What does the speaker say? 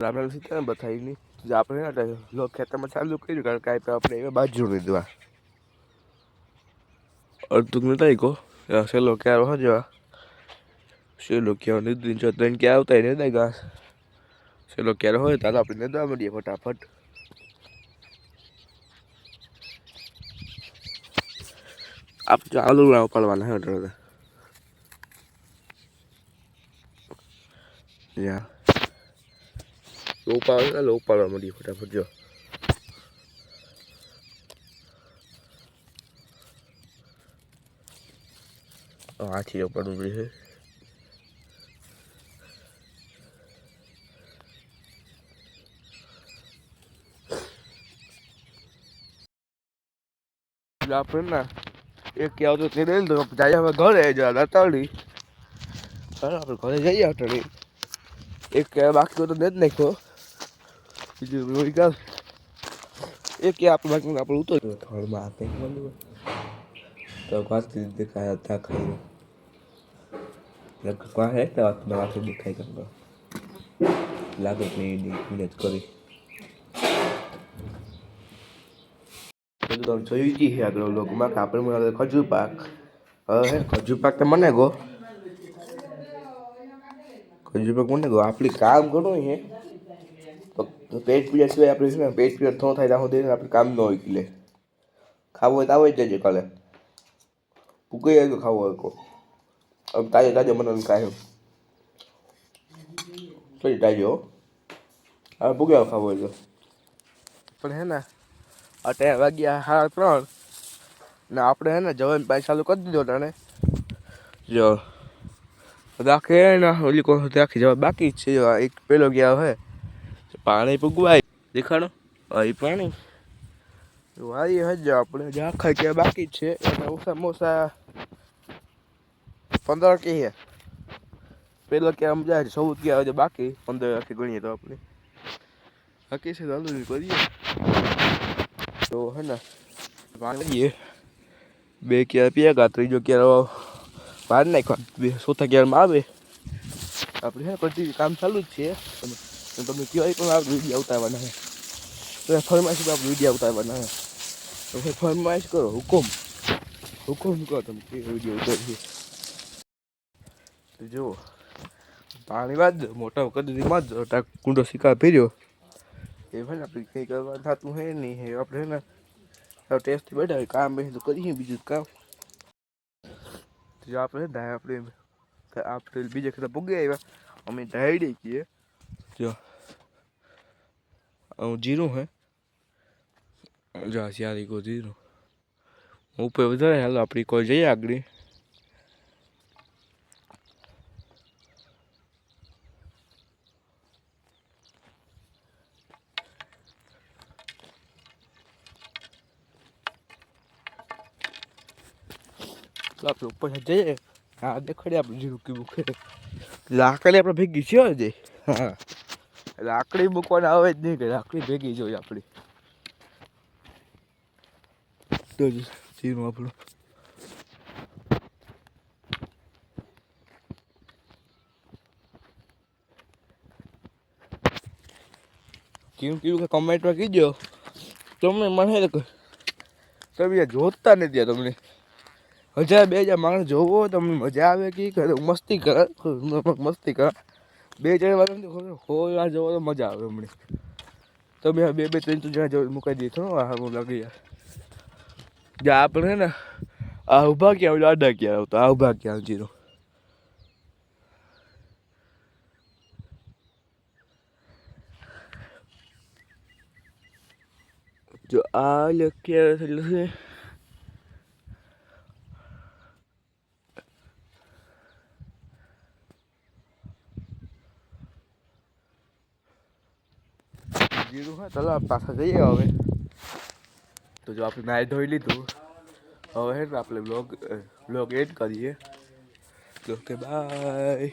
આપણે સીતા બતાવી નહીં. તો આપણે ના લોક ખેતરમાં ચાલુ કર્યું કારણ કે આપણે એવા બાજુ લીધવા અડધું નતા કહો સેલો ક્યારે હો જવા સેલો ક્યાં લીધું જો ત્રણ ક્યાં આવતા એને દે ઘાસ? સેલો ક્યારે હોય તારે આપણે નદવા મળીએ ફટાફટ. આપ ચાલુ ઉપાડવાના હે એટલે યા. ઉપાડ ને લો ઉપાડવા મળીએ ફટાફટ જો હાથી ઉપાડવું પડે છે એટલે આપણે ના એક આવતો તે લઈ તો જાય હવે ઘરે ચાલો આપણે ઘરે જઈએ અટણી એક બાકી તો દે જ નાખ્યો બીજું રોઈ કાલ એક કે આપણે બાકી આપણે ઉતર થળમાં આપે મળ્યું તો વાંચતી દેખાય હતા ખાઈ લગભગ વાહ હે તો વાત વાત દેખાય કરતો લાગે કે મિનિટ કરી. તમે જોયું જ હે આગળ લોકોમાં કે આપણે મને ખજૂર પાક. હવે હે, ખજૂર પાક તો મને ગો. ખજૂર પાક મને ગો. આપણે કામ છે. તો પેટ પીડા સિવાય આપણે છે ને પેટ પીડા થો થાય ત્યાં સુધી આપણે કામ ન હોય એટલે. ખાવું હોય તો જ જજે કાલે. ભૂકાઈ આવ્યો ખાવું હોય કો હવે તાજે તાજે મને કાંઈ સોરી તાજો હો. હવે ભૂગ્યા ખાવું હોય તો. પણ હે ને અત્યારે વાગ્યા સાડા ત્રણ. ને આપણે હે ને જવાની પાસે ચાલુ કરી દીધો તને જો. રાખે ને ઓલી કોઈ રાખી જવા બાકી જ છે. એક પેલો ગયા હોય પાણી પૂગવાય દેખાડો અહીં પાણી. વાળી હજ આપણે જે આખા ક્યાં બાકી છે, એના ઓછા ઓછા પંદર કે હે. પેલો કે આમ જાય, ચૌદ ક્યાં હજુ બાકી પંદર આખી ગણીએ તો આપણે. બાકી છે ચાલુ કરીએ. તો હે ને પાણીએ બે ક્યારે પીએ કા ત્રીજો ક્યારે બહાર નાખવા બે ચોથા ક્યારમાં આવે. આપણે હે પછી કામ ચાલુ જ છે. તમે તમે કયો એ પણ આપણે વીડિયો ઉતારવાના હે તો ફરમાઈશ આપણે વીડિયો ઉતારવાના બનાવે તો ભાઈ ફરમાઈશ કરો, હુકમ. હુકમ કરો તમે કે વીડિયો ઉતારીએ. તો જુઓ પાણી વાત મોટા કદીમાં જ કુંડો શિકાર પીર્યો એ ભાઈ આપણે કંઈ કરવા થતું હે નહીં હે. આપણે ને ટેસ્ટથી બેઠા કામ બેસી તો કરીએ બીજું કામ. તો આપણે આપણે આપણે બીજે ખેતર ભોગી આવ્યા. અમે ધાયડી કીએ જો જીરું હે જો સિયારી કો જીરું ઉપર વધારે હાલો આપણી કોઈ જઈએ આગળ આપણે ઉપર જઈએ હા દેખાડી આપણે જીરું કેવું છે લાકડી આપણે ભેગી છે હજી હા લાકડી મૂકવાના આવે જ નહીં કે લાકડી ભેગી જોઈએ આપણી. આપણું. કેવું કેવું કે કમેન્ટમાં કીધો? તમે મને તમે જોતા નથી તમને. હજાર બે હજાર માણસ જોવો તમને મજા આવે કે મસ્તી કરે? મસ્તી કરે? બે જણ વાર હોવા વાર જોવો તો મજા આવે હમણાં મેં બે બે ત્રણ ત્રણ જણા જવા મુકાઈ દઈએ. થોડો હા હું લાગી જે આપણે ને, આ ઊભા ક્યાં આડા ક્યાં આવતો આ ઊભા ક્યાં જીરો. જો આ લખ્યા થયેલું જીરું હોય, ચાલો પાછા જઈએ હવે. તો જો આપણે નાહી ધોઈ લીધું. હવે આપણે બ્લોગ બ્લોગ એડ કરીએ. Okay bye